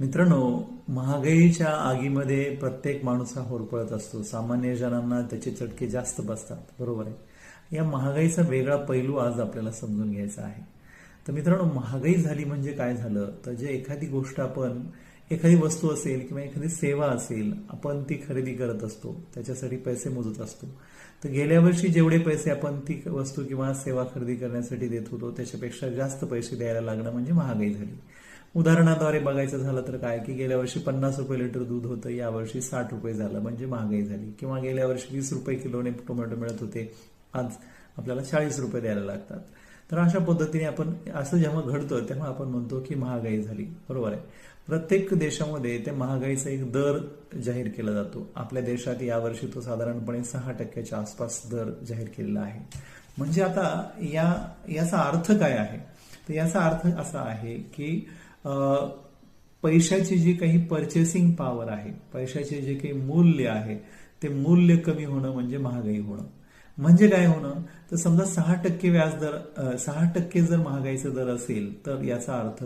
मित्रांनो महागाईच्या आगीमध्ये प्रत्येक माणूस हा होरपळत असतो. सामान्य जणांना त्याचे चटके जास्त बसतात बरोबर आहे? या महागाईचा वेगळा पैलू आज आपल्याला समजून घ्यायचा आहे. तर मित्रांनो महागाई झाली म्हणजे काय झालं? तर जे एखादी गोष्ट आपण एखादी वस्तू असेल किंवा एखादी सेवा असेल आपण ती खरेदी करत असतो. त्याच्यासाठी पैसे मोजत असतो. तर गेल्या वर्षी जेवढे पैसे आपण ती वस्तू किंवा सेवा खरेदी करण्यासाठी देत होतो त्याच्यापेक्षा जास्त पैसे द्यायला लागणं म्हणजे महागाई झाली. उदाहरणाद्वारे बघायचं झालं तर काय? की गेल्या वर्षी पन्नास रुपये लिटर दूध होतं यावर्षी साठ रुपये झालं म्हणजे महागाई झाली. किंवा गेल्या वर्षी वीस रुपये किलोने टोमॅटो मिळत होते आज आपल्याला चाळीस रुपये द्यायला लागतात. तर अशा पद्धतीने आपण असं जेव्हा घडतं तेव्हा आपण म्हणतो की महागाई झाली. बरोबर आहे? प्रत्येक देशामध्ये त्या महागाईचा एक दर जाहीर केला जातो. आपल्या देशात यावर्षी तो साधारणपणे सहा टक्क्याच्या आसपास दर जाहीर केलेला आहे. म्हणजे आता या याचा अर्थ काय आहे? तर याचा अर्थ असा आहे की पैशाची जी काही पर्चेसिंग पॉवर आहे पैशाचे जे काही मूल्य आहे ते मूल्य कमी होणं म्हणजे महागाई होणं. म्हणजे काय होणं? तर समजा सहा टक्के व्याजदर सहा टक्के जर महागाईचा दर असेल तर याचा अर्थ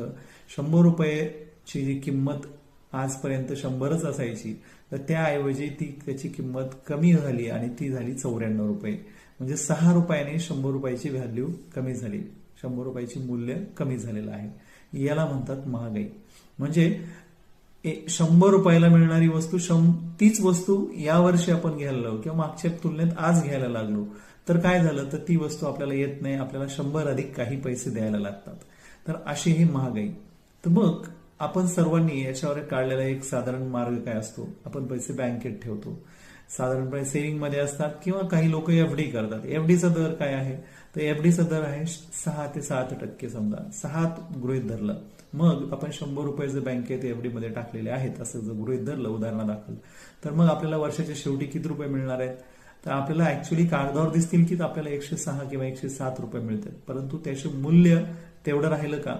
शंभर रुपयेची जी किंमत आजपर्यंत शंभरच असायची तर त्याऐवजी ती त्याची किंमत कमी झाली आणि ती झाली चौऱ्याण्णव रुपये. म्हणजे सहा रुपयाने शंभर रुपयाची व्हॅल्यू कमी झाली. शंभर रुपयाची मूल्य कमी झालेलं आहे. याला म्हणतात महागाई. म्हणजे शंभर रुपयाला मिळणारी वस्तू शं तीच वस्तू यावर्षी आपण घ्यायला लागलो किंवा मागच्या तुलनेत आज घ्यायला लागलो. तर काय झालं? तर ती वस्तू आपल्याला येत नाही आपल्याला शंभर अधिक काही पैसे द्यायला लागतात. तर अशी ही महागाई. तर मग आपण सर्वांनी याच्यावर काढलेला एक साधारण मार्ग काय असतो? आपण पैसे बँकेत ठेवतो. साधारणपणे सेव्हिंगमध्ये असतात किंवा काही लोक एफडी करतात. एफडीचा दर काय आहे? तर एफडीचा दर आहे सहा ते सात टक्के समजा. सहा गृहित धरलं. मग आपण शंभर रुपये जर बँकेत एफडी मध्ये टाकलेले आहेत असं जर गृहित धरलं उदाहरणादाखल तर मग आपल्याला वर्षाच्या शेवटी किती रुपये मिळणार आहेत? तर आपल्याला ऍक्च्युली कागदावर दिसतील की आपल्याला एकशे सहा किंवा एकशे सात रुपये मिळतात. परंतु त्याचे मूल्य तेवढं राहिलं का?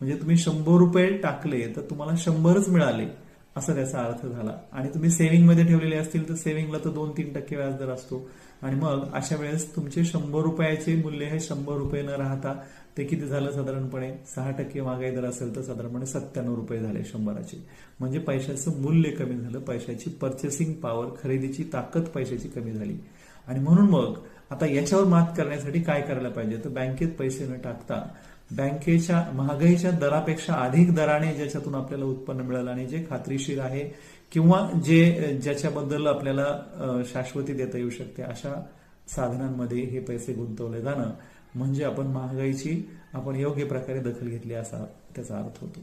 म्हणजे तुम्ही शंभर रुपये टाकले तर तुम्हाला शंभरच मिळाले. असा त्याचा अर्थ झाला. आणि तुम्ही सेव्हिंगमध्ये ठेवलेले असतील तर सेव्हिंगला तर दोन तीन टक्के व्याजदर असतो. आणि मग अशा वेळेस तुमचे शंभर रुपयाचे मूल्य हे शंभर रुपये न राहता ते किती झालं साधारणपणे? सहा टक्के महागाई दर असेल तर साधारणपणे सत्त्याण्णव रुपये झाले शंभराचे. म्हणजे पैशाचं मूल्य कमी झालं पैशाची पर्चेसिंग पॉवर खरेदीची ताकद पैशाची कमी झाली. आणि म्हणून मग आता याच्यावर मात करण्यासाठी काय करायला पाहिजे? तर बँकेत पैसे न टाकता बँकेच्या महागाईच्या दरापेक्षा अधिक दराने ज्याच्यातून आपल्याला उत्पन्न मिळालं आणि जे खात्रीशीर आहे किंवा जे ज्याच्याबद्दल आपल्याला शाश्वती देता येऊ शकते अशा साधनांमध्ये हे पैसे गुंतवले जाणं. म्हणजे आपण महागाईची आपण योग्य प्रकारे दखल घेतली असा त्याचा अर्थ होतो.